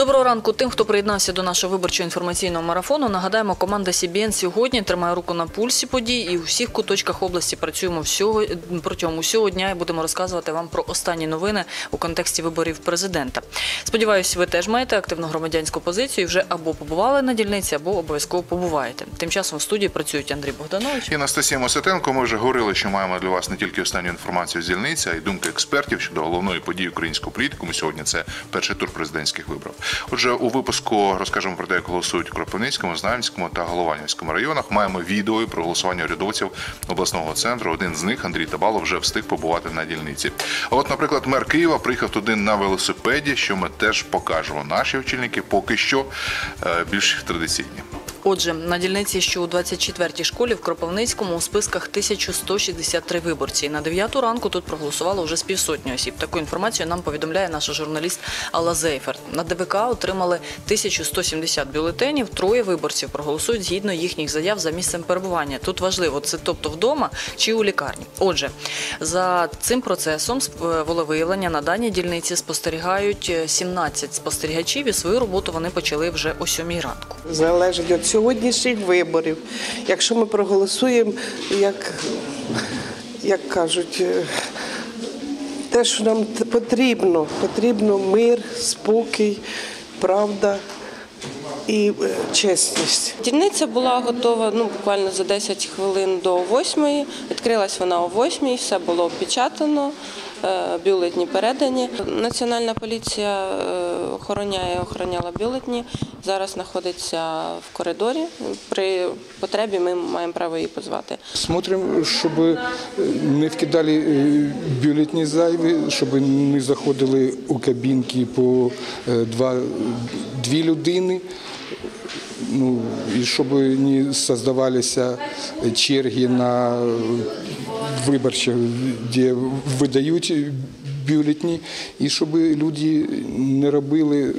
Доброго ранку тим, хто приєднався до нашого виборчого інформаційного марафону. Нагадаємо, команда CBN сьогодні тримає руку на пульсі подій і у всіх куточках області працюємо всього протягом усього дня і будемо розказувати вам про останні новини у контексті виборів президента. Сподіваюся, ви теж маєте активну громадянську позицію і вже або побували на дільниці, або обов'язково побуваєте. Тим часом в студії працюють Андрій Богданович. І Анастасія Моситенко. Ми вже говорили, що маємо для вас не тільки останню інформацію з дільниці, а й думки експертів щодо головної події українського політикуму. Сьогодні це перший тур президентських виборів. Отже, у випуску розкажемо про те, як голосують у Кропивницькому, Знам'янському та Голованівському районах. Маємо відео про голосування урядовців обласного центру. Один з них, Андрій Табалов, вже встиг побувати на дільниці. От, наприклад, мер Києва приїхав туди на велосипеді, що ми теж покажемо. Наші очільники поки що е, більш традиційні. Отже, на дільниці, що у 24-й школі в Кропивницькому у списках 1163 виборці. На 9 ранку тут проголосувало вже з півсотні осіб. Таку інформацію нам повідомляє наша журналіст Алла Зейферт. На ДВК отримали 1170 бюлетенів. Троє виборців проголосують згідно їхніх заяв за місцем перебування. Тут важливо, це тобто вдома чи у лікарні. Отже, за цим процесом е, волевиявлення на даній дільниці спостерігають е, 17 спостерігачів і свою роботу вони почали вже о 7 ранку. залежить від сьогоднішніх виборів. Якщо ми проголосуємо, як, як кажуть, е, те, що нам потрібно, потрібно мир, спокій, правда і е, чесність. Дільниця була готова ну, буквально за 10 хвилин до 8. Відкрилась вона о 8, все було опечатано, бюлетні передані. Національна поліція е, охороняє, охороняла бюлетні. Зараз знаходиться в коридорі. При потребі ми маємо право її позвати. Смотрим, щоб не вкидали е, бюлетні зайві, щоб не заходили у кабінки по е, два, дві людини. Ну, і щоб не создавалися черги на виборчих, де видають бюлетні, і щоб люди не робили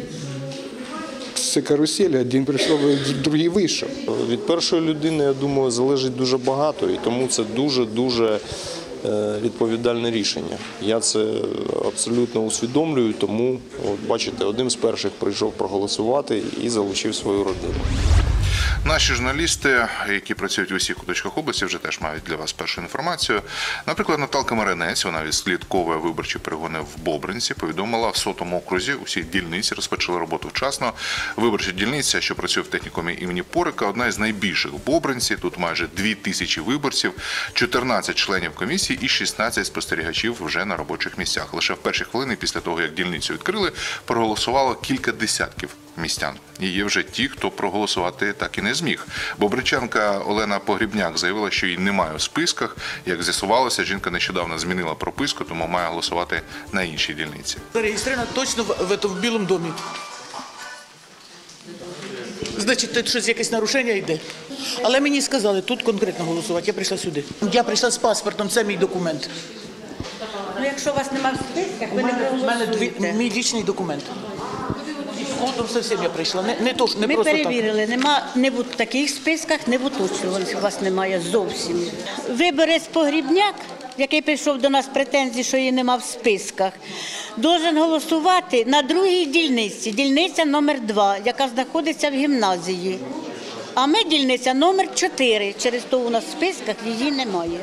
це карусель, один прийшов, другий вийшов. Від першої людини, я думаю, залежить дуже багато, і тому це дуже-дуже е, відповідальне рішення. Я це абсолютно усвідомлюю, тому, от бачите, один з перших прийшов проголосувати і залучив свою родину. Наші журналісти, які працюють у усіх куточках області, вже теж мають для вас першу інформацію. Наприклад, Наталка Маринець, вона відслідковує виборчі перегони в Бобринці, повідомила в сотому окрузі усі дільниці розпочали роботу вчасно. Виборча дільниця, що працює в технікумі імені Порика, одна із найбільших в Бобринці. Тут майже дві тисячі виборців, 14 членів комісії і 16 спостерігачів вже на робочих місцях. Лише в перші хвилини після того, як дільницю відкрили, проголосувало кілька десятків містян. І є вже ті, хто проголосувати так і не зміг. Бобричанка Олена Погрібняк заявила, що її немає у списках. Як з'ясувалося, жінка нещодавно змінила прописку, тому має голосувати на іншій дільниці. Зареєстровано точно в, в, в Білому домі. Значить, тут щось якесь нарушення йде. Але мені сказали, тут конкретно голосувати. Я прийшла сюди. Я прийшла з паспортом, це мій документ. Ну, якщо у вас немає в списках, ви не мене, в мене дві, мій лічний документ. З кодом зовсім я прийшла. Не, не, то, ж- не Ми просто перевірили, нема не в таких списках, не в уточнюваних у вас немає зовсім. Виборець погрібняк, який прийшов до нас претензії, що її нема в списках, должен голосувати на другій дільниці, дільниця номер 2 яка знаходиться в гімназії. А ми дільниця номер 4 через то у нас в списках її немає.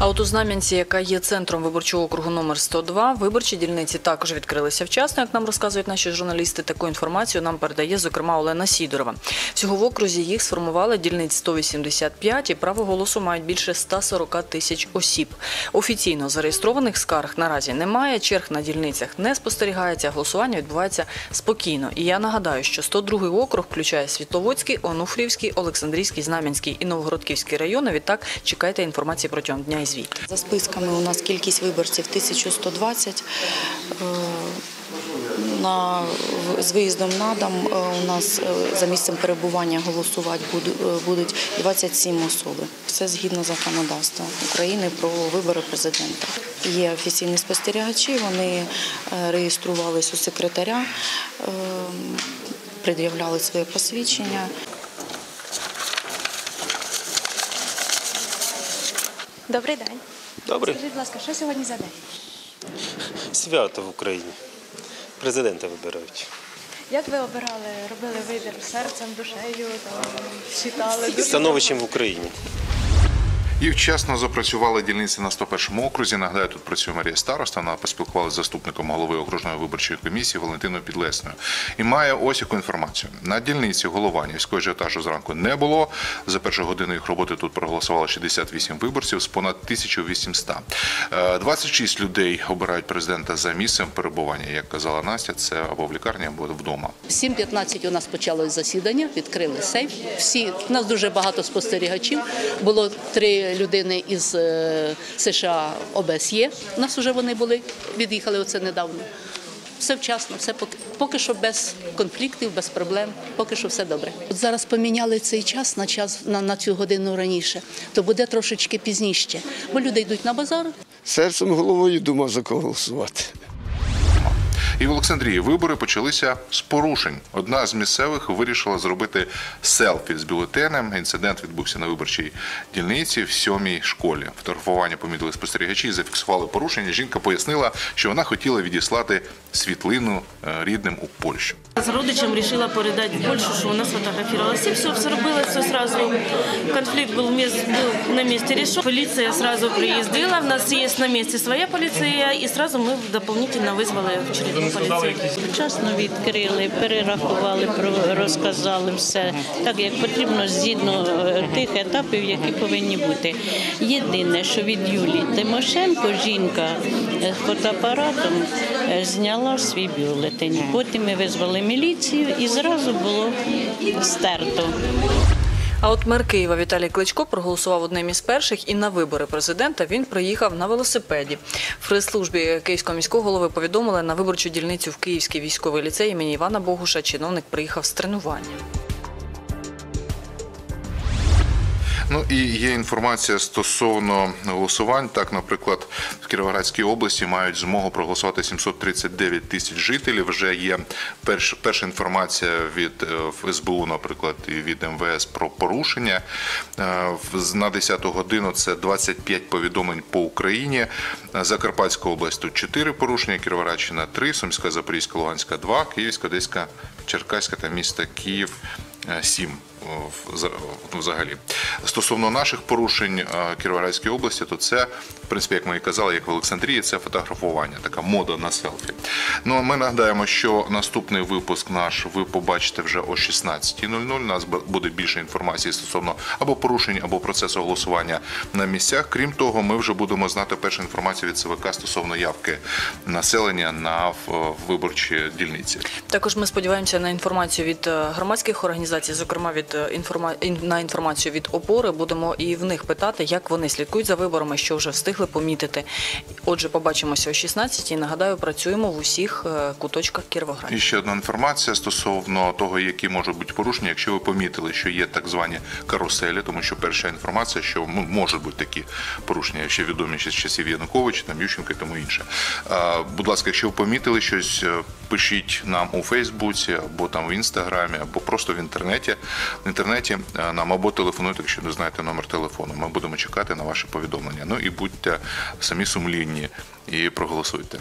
А от у Знам'янці, яка є центром виборчого округу номер 102, виборчі дільниці також відкрилися вчасно, як нам розказують наші журналісти. Таку інформацію нам передає, зокрема, Олена Сідорова. Всього в окрузі їх сформували дільниць 185 і право голосу мають більше 140 тисяч осіб. Офіційно зареєстрованих скарг наразі немає, черг на дільницях не спостерігається, голосування відбувається спокійно. І я нагадаю, що 102 округ включає Світловодський, Онуфрівський, Олександрійський, Знам'янський і Новгородківський райони. Відтак чекайте інформації протягом дня і звіт. За списками у нас кількість виборців 1120. Е, На, з виїздом на дом е, у нас е, за місцем перебування голосувати будуть 27 особи. Це згідно законодавства України про вибори президента. Є офіційні спостерігачі, вони реєструвалися у секретаря, пред'являли своє посвідчення. Добрий день. Добрий. Скажіть, будь ласка, що сьогодні за день? свято в Україні. Президента вибирають. Як ви обирали, робили вибір серцем, душею, там, читали? становищем в Україні. І вчасно запрацювали дільниці на 101-му окрузі. Нагадаю, тут працює Марія Староста. Вона поспілкувалася з заступником голови окружної виборчої комісії Валентиною Підлесною. І має ось яку інформацію. На дільниці Голованівського ажіотажу зранку не було. За першу годину їх роботи тут проголосувало 68 виборців з понад 1800. Е, 26 людей обирають президента за місцем перебування. Як казала Настя, це або в лікарні, або вдома. В 7.15 у нас почалось засідання, відкрили сейф. Всі у нас дуже багато спостерігачів. Було три людини із е, США ОБСЄ. У нас вже вони були, від'їхали оце недавно. Все вчасно, все поки, поки що без конфліктів, без проблем, поки що все добре. От зараз поміняли цей час на час на, на цю годину раніше, то буде трошечки пізніше, бо люди йдуть на базар, Серцем головою думав за кого голосувати. І в Олександрії вибори почалися з порушень. Одна з місцевих вирішила зробити селфі з бюлетенем. Інцидент відбувся на виборчій дільниці в сьомій школі. Фотографування помітили спостерігачі, і зафіксували порушення. Жінка пояснила, що вона хотіла відіслати світлину е, рідним у Польщу. С родичем решила передать в Польшу, что у нас фотографировалось. И все, все робилось, все сразу. Конфликт был, мес- был на месте решен. Полиция сразу приездила. У нас есть на месте своя полиция. И сразу мы дополнительно вызвали очередную полицию. Вчасно відкрили, перерахували, розказали все так, як потрібно згідно е, тих етапів, які повинні бути. Єдине, що від Юлії Тимошенко жінка е, з фотоапаратом е, зняла свій бюлетень. Потім ми визвали міліцію і зразу було стерто. А от мер Києва Віталій Кличко проголосував одним із перших, і на вибори президента він приїхав на велосипеді. В прес-службі Київського міського голови повідомили, на виборчу дільницю в Київський військовий ліцей імені Івана Богуша чиновник приїхав з тренування. Ну і є інформація стосовно голосувань. Так, наприклад, в Кіровоградській області мають змогу проголосувати 739 тисяч жителів. Вже є перш, перша інформація від е, СБУ, наприклад, і від МВС про порушення. Е, На 10 годину це 25 повідомлень по Україні. Закарпатська область тут 4 порушення, Кіровоградщина 3, Сумська, Запорізька, Луганська 2, Київська, Одеська, Черкаська та міста Київ 7 в- за- взагалі. Стосовно наших порушень е, Кіровоградської області, то це, в принципі, як ми і казали, як в Олександрії, це фотографування, така мода на селфі. Ну а ми нагадаємо, що наступний випуск наш ви побачите вже о 16.00. У нас бу- буде більше інформації стосовно або порушень, або процесу голосування на місцях. Крім того, ми вже будемо знати першу інформацію від ЦВК стосовно явки населення на виборчі дільниці. Також ми сподіваємося на інформацію від е, громадських організацій, зокрема від е, інформа... на інформацію від опори. Будемо і в них питати, як вони слідкують за виборами, що вже встигли помітити. Отже, побачимося о 16 і нагадаю, працюємо в усіх е, куточках Кіровограда. І ще одна інформація стосовно того, які можуть бути порушення, якщо ви помітили, що є так звані каруселі, тому що перша інформація, що ну, можуть бути такі порушення, ще відомі ще з часів Януковича, там Ющенка і тому інше. Будь ласка, якщо ви помітили щось, е, пишіть нам у Фейсбуці, або там в інстаграмі, або просто в інтернеті. В інтернеті е, нам або телефонуйте, якщо не знаєте номер телефону. Ми будемо чекати на ваше повідомлення. Ну і будьте самі сумлінні і проголосуйте.